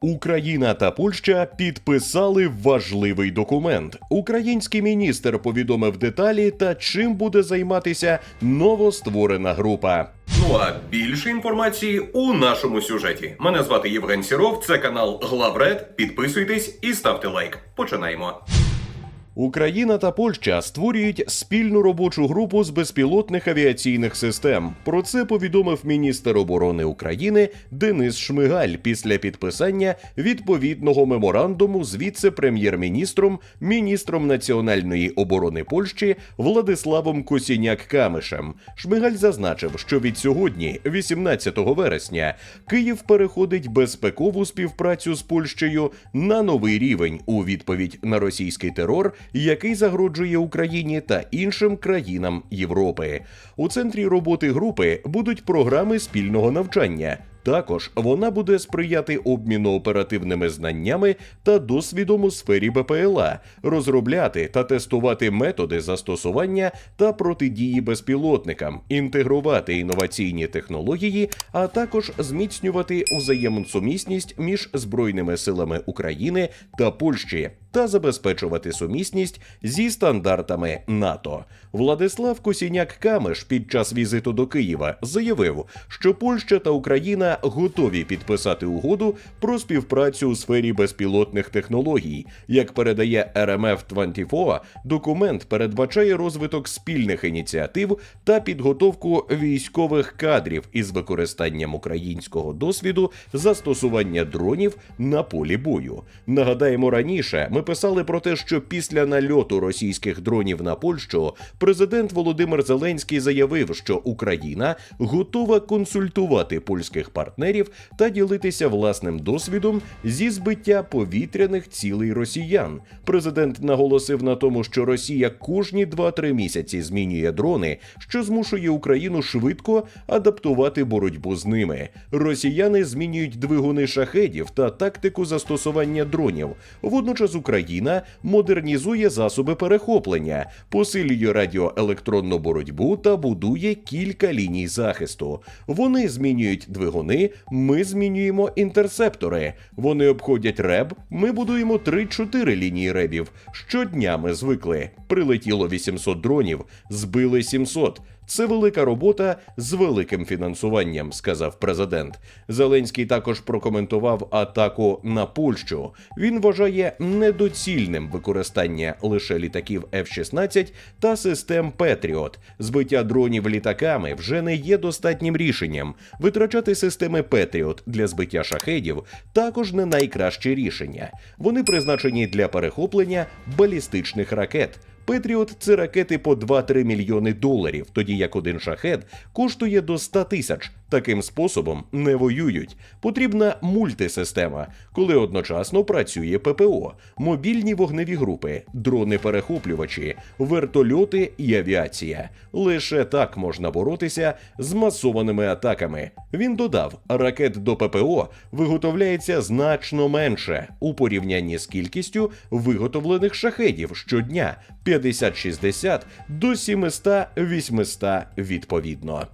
Україна та Польща підписали важливий документ. Український міністр повідомив деталі та чим буде займатися новостворена група. Ну а більше інформації у нашому сюжеті. Мене звати Євген Сіров, це канал Главред. Підписуйтесь і ставте лайк. Починаємо. Україна та Польща створюють спільну робочу групу з безпілотних авіаційних систем. Про це повідомив міністр оборони України Денис Шмигаль після підписання відповідного меморандуму з віце-прем'єр-міністром, міністром національної оборони Польщі Владиславом Косіняк-Камишем. Шмигаль зазначив, що від сьогодні, 18 вересня, Київ переходить безпекову співпрацю з Польщею на новий рівень у відповідь на російський терор, який загрожує Україні та іншим країнам Європи. У центрі роботи групи будуть програми спільного навчання. Також вона буде сприяти обміну оперативними знаннями та досвідом у сфері БПЛА, розробляти та тестувати методи застосування та протидії безпілотникам, інтегрувати інноваційні технології, а також зміцнювати взаємосумісність між збройними силами України та Польщі та забезпечувати сумісність зі стандартами НАТО. Владислав Косіняк-Камеш під час візиту до Києва заявив, що Польща та Україна готові підписати угоду про співпрацю у сфері безпілотних технологій. Як передає РМФ 24 документ передбачає розвиток спільних ініціатив та підготовку військових кадрів із використанням українського досвіду застосування дронів на полі бою. Нагадаємо, раніше ми писали про те, що після нальоту російських дронів на Польщу президент Володимир Зеленський заявив, що Україна готова консультувати польських партнерів та ділитися власним досвідом зі збиття повітряних цілей росіян. Президент наголосив на тому, що Росія кожні 2-3 місяці змінює дрони, що змушує Україну швидко адаптувати боротьбу з ними. Росіяни змінюють двигуни шахедів та тактику застосування дронів. Водночас Україна модернізує засоби перехоплення, посилює радіоелектронну боротьбу та будує кілька ліній захисту. Вони змінюють двигуни, ми змінюємо інтерсептори. Вони обходять реб, ми будуємо 3-4 лінії ребів. Щодня ми звикли. Прилетіло 800 дронів, збили 700. Це велика робота з великим фінансуванням, сказав президент. Зеленський також прокоментував атаку на Польщу. Він вважає недоцільним використання лише літаків F-16 та систем Петріот. Збиття дронів літаками вже не є достатнім рішенням. Витрачати системи Петріот для збиття шахедів також не найкраще рішення. Вони призначені для перехоплення балістичних ракет. Петріот це ракети по 2-3 мільйони доларів, тоді як один шахет коштує до 100 тисяч. Таким способом не воюють. Потрібна мультисистема, коли одночасно працює ППО, мобільні вогневі групи, дрони-перехоплювачі, вертольоти і авіація. Лише так можна боротися з масованими атаками. Він додав, ракет до ППО виготовляється значно менше у порівнянні з кількістю виготовлених шахедів щодня 50-60 до 700-800 відповідно.